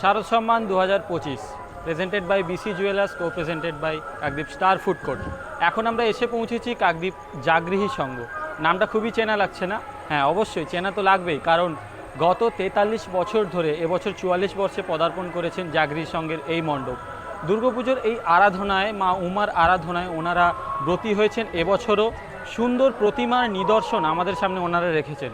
শারদ সম্মান দু হাজার পঁচিশ presented by BC jewellers co presented by Kakdwip star food court এখন আমরা এসে পৌঁছেছি কাকদ্বীপ জাগৃহী সংঘ। নামটা খুবই চেনা লাগছে না? হ্যাঁ অবশ্যই, চেনা তো লাগবেই, কারণ গত তেতাল্লিশ বছর ধরে, এবছর চুয়াল্লিশ বর্ষে পদার্পণ করেছেন জাগৃহী সংঘের এই মণ্ডপ। দুর্গাপুজোর এই আরাধনায়, মা উমার আরাধনায় ওনারা ব্রতী হয়েছেন। এবছরও সুন্দর প্রতিমার নিদর্শন আমাদের সামনে ওনারা রেখেছেন।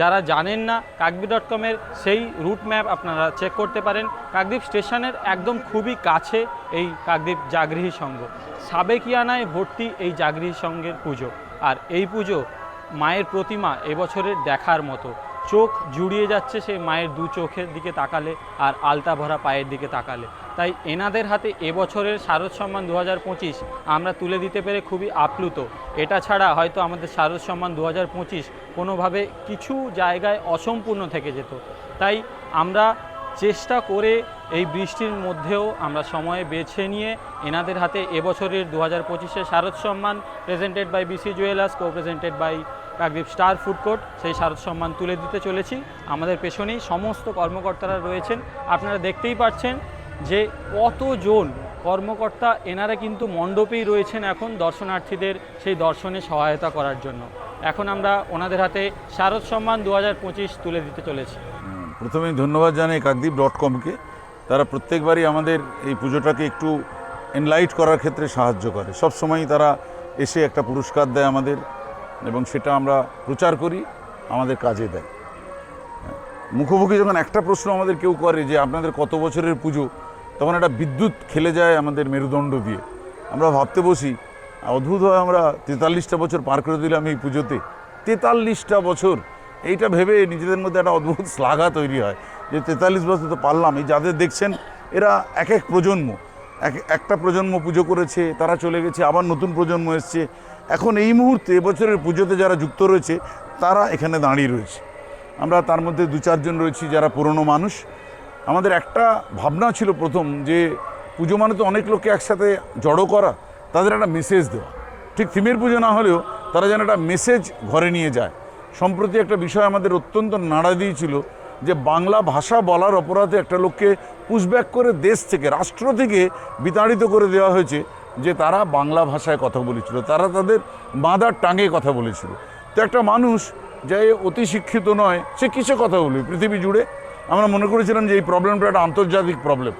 যারা জানেন না, কাকদ্বীপ ডট কমের সেই রুট ম্যাপ আপনারা চেক করতে পারেন। কাকদ্বীপ স্টেশনের একদম খুবই কাছে এই কাকদ্বীপ জাগৃহী সংঘ। সাবেকিয়ানায় ভর্তি এই জাগৃহী সংঘের পুজো। আর এই পুজো মায়ের প্রতিমা এবছরের দেখার মতো। চোখ জুড়িয়ে যাচ্ছে সেই মায়ের দু চোখের দিকে তাকালে আর আলতা ভরা পায়ের দিকে তাকালে। তাই এনাদের হাতে এবছরের শারদ সম্মান দু হাজার পঁচিশ আমরা তুলে দিতে পেরে খুবই আপ্লুত। এটা ছাড়া হয়তো আমাদের শারদ সম্মান দু হাজার পঁচিশ কোনোভাবে কিছু জায়গায় অসম্পূর্ণ থেকে যেত। তাই আমরা চেষ্টা করে এই বৃষ্টির মধ্যেও আমরা সময়ে বেছে নিয়ে এনাদের হাতে এবছরের দু হাজার পঁচিশে শারদ সম্মান presented by BC jewellers co presented by Kakdwip star food court সেই শারদ সম্মান তুলে দিতে চলেছি। আমাদের পেছনেই সমস্ত কর্মকর্তারা রয়েছেন। আপনারা দেখতেই পাচ্ছেন যে কতজন কর্মকর্তা এনারা কিন্তু মণ্ডপেই রয়েছেন এখন দর্শনার্থীদের সেই দর্শনে সহায়তা করার জন্য। এখন আমরা ওনাদের হাতে শারদ সম্মান দু হাজার পঁচিশ তুলে দিতে চলেছি। প্রথমেই ধন্যবাদ জানাই কাকদ্বীপ ডট কমকে। তারা প্রত্যেকবারই আমাদের এই পুজোটাকে একটু এনলাইট করার ক্ষেত্রে সাহায্য করে। সব সময়ই তারা এসে একটা পুরস্কার দেয় আমাদের এবং সেটা আমরা প্রচার করি আমাদের কাজে দেয়। হ্যাঁ, মুখোমুখি যখন একটা প্রশ্ন আমাদের কেউ করে যে আপনাদের কত বছরের পুজো তখন একটা বিদ্যুৎ খেলে যায় আমাদের মেরুদণ্ড দিয়ে। আমরা ভাবতে বসি, অদ্ভুত হয় আমরা তেতাল্লিশটা বছর পার করে দিলাম এই পুজোতে। তেতাল্লিশটা বছর, এইটা ভেবে নিজেদের মধ্যে একটা অদ্ভুত শ্লাঘা তৈরি হয় যে তেতাল্লিশ বছর তো পারলাম। এই যাদের দেখছেন, এরা এক এক প্রজন্ম, এক একটা প্রজন্ম পুজো করেছে, তারা চলে গেছে, আবার নতুন প্রজন্ম এসছে। এখন এই মুহূর্তে এবছরের পুজোতে যারা যুক্ত রয়েছে, তারা এখানে দাঁড়িয়ে রয়েছে। আমরা তার মধ্যে দু চারজন রয়েছি যারা পুরনো মানুষ। আমাদের একটা ভাবনা ছিল প্রথম যে পুজো মানে তো অনেক লোককে একসাথে জড়ো করা, তাদের একটা মেসেজ দেওয়া। ঠিক থিমের পুজো না হলেও তারা যেন একটা মেসেজ ঘরে নিয়ে যায়। সম্প্রতি একটা বিষয় আমাদের অত্যন্ত নাড়া দিয়েছিল যে বাংলা ভাষা বলার অপরাধে একটা লোককে পুশব্যাক করে দেশ থেকে, রাষ্ট্র থেকে বিতাড়িত করে দেওয়া হয়েছে যে তারা বাংলা ভাষায় কথা বলেছিল, তারা তাদের মাদার টাঙে কথা বলেছিল। তো একটা মানুষ যে অতি শিক্ষিত নয়, সে কিসে কথা বলবে? পৃথিবী জুড়ে আমরা মনে করেছিলাম যে এই প্রবলেমটা একটা আন্তর্জাতিক প্রবলেম।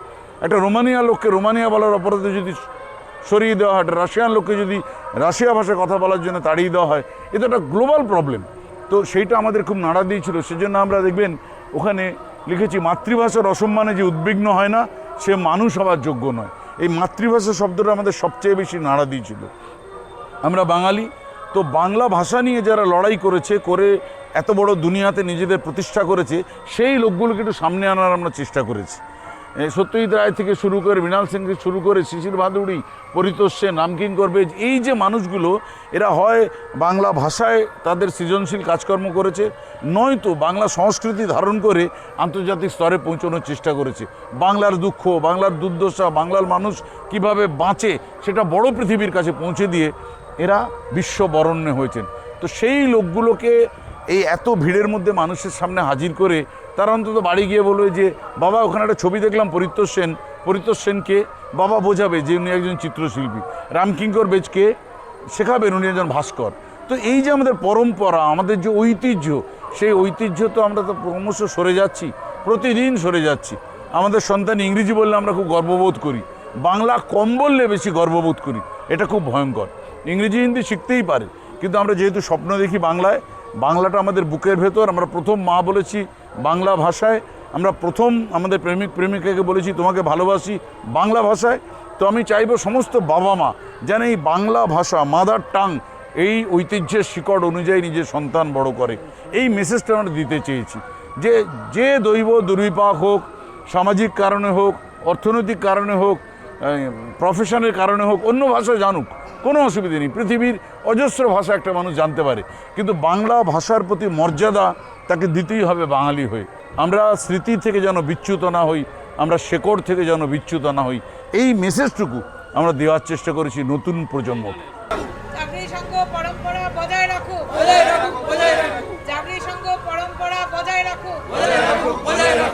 একটা রোমানিয়া লোককে রোমানিয়া বলার অপরাধে যদি সরিয়ে দেওয়া হয়, একটা রাশিয়ান লোককে যদি রাশিয়া ভাষায় কথা বলার জন্য তাড়িয়ে দেওয়া হয় এটা একটা গ্লোবাল প্রবলেম। তো সেইটা আমাদের খুব নাড়া দিয়েছিল, সেজন্য আমরা দেখবেন ওখানে লিখেছি, মাতৃভাষার অসম্মানে যে উদ্বিগ্ন হয় না, সে মানুষ হওয়ার যোগ্য নয়। এই মাতৃভাষা শব্দটা আমাদের সবচেয়ে বেশি নাড়া দিয়েছিল। আমরা বাঙালি তো বাংলা ভাষা নিয়ে যারা লড়াই করেছে, করে এত বড় দুনিয়াতে নিজেদের প্রতিষ্ঠা করেছে, সেই লোকগুলোকে একটু সামনে আনার আমরা চেষ্টা করেছি। সত্যজিৎ রায় থেকে শুরু করে মৃণাল সেন থেকে শুরু করে শিশির ভাদুড়ি পরিতোষ সেন রামকিং করবে এই যে মানুষগুলো, এরা হয় বাংলা ভাষায় তাদের সৃজনশীল কাজকর্ম করেছে, নয়তো বাংলা সংস্কৃতি ধারণ করে আন্তর্জাতিক স্তরে পৌঁছানোর চেষ্টা করেছে। বাংলার দুঃখ, বাংলার দুর্দশা, বাংলার মানুষ কীভাবে বাঁচে, সেটা বড় পৃথিবীর কাছে পৌঁছে দিয়ে এরা বিশ্ব বরণ্যে হয়েছেন। তো সেই লোকগুলোকে এই এত ভিড়ের মধ্যে মানুষের সামনে হাজির করে তারা অন্তত বাড়ি গিয়ে বলবে যে, বাবা, ওখানে একটা ছবি দেখলাম, পরিতোষ সেন। পরিতোষ সেনকে বাবা বোঝাবে যে উনি একজন চিত্রশিল্পী। রামকিঙ্কর বেজকে শেখাবেন উনি একজন ভাস্কর। তো এই যে আমাদের পরম্পরা, আমাদের যে ঐতিহ্য, সেই ঐতিহ্য তো আমরা তো ক্রমশ সরে যাচ্ছি, প্রতিদিন সরে যাচ্ছি। আমাদের সন্তান ইংরেজি বললে আমরা খুব গর্ববোধ করি, বাংলা কম বললে বেশি গর্ববোধ করি, এটা খুব ভয়ঙ্কর। ইংরেজি, হিন্দি শিখতেই পারে। কিন্তু আমরা যেহেতু স্বপ্ন দেখি বাংলায়, বাংলাটা আমাদের বুকের ভেতর, আমরা প্রথম মা বলেছি বাংলা ভাষায়, আমরা প্রথম আমাদের প্রেমিক প্রেমিকাকে বলেছি, তোমাকে ভালোবাসি বাংলা ভাষায়। তো আমি চাইব সমস্ত বাবা মা যেন এই বাংলা ভাষা, মাদার টাং, এই ঐতিহ্যের শিকড় অনুযায়ী নিজের সন্তান বড় করে। এই মেসেজটা আমরা দিতে চেয়েছি। যে যে দৈব দুর্বিপাক হোক, সামাজিক কারণে হোক, অর্থনৈতিক কারণে হোক প্রফেশনের কারণে হোক, অন্য ভাষা জানুক, কোনো অসুবিধে নেই। পৃথিবীর অজস্র ভাষা একটা মানুষ জানতে পারে। কিন্তু বাংলা ভাষার প্রতি মর্যাদা তাকে দিতেই হবে বাঙালি হয়ে। আমরা স্মৃতি থেকে যেন বিচ্যুত না হই, আমরা শেকড় থেকে যেন বিচ্যুত না হই, এই মেসেজটুকু আমরা দেওয়ার চেষ্টা করেছি নতুন প্রজন্ম। পরম্পরা বজায় রাখো বজায় রাখো বজায় রাখো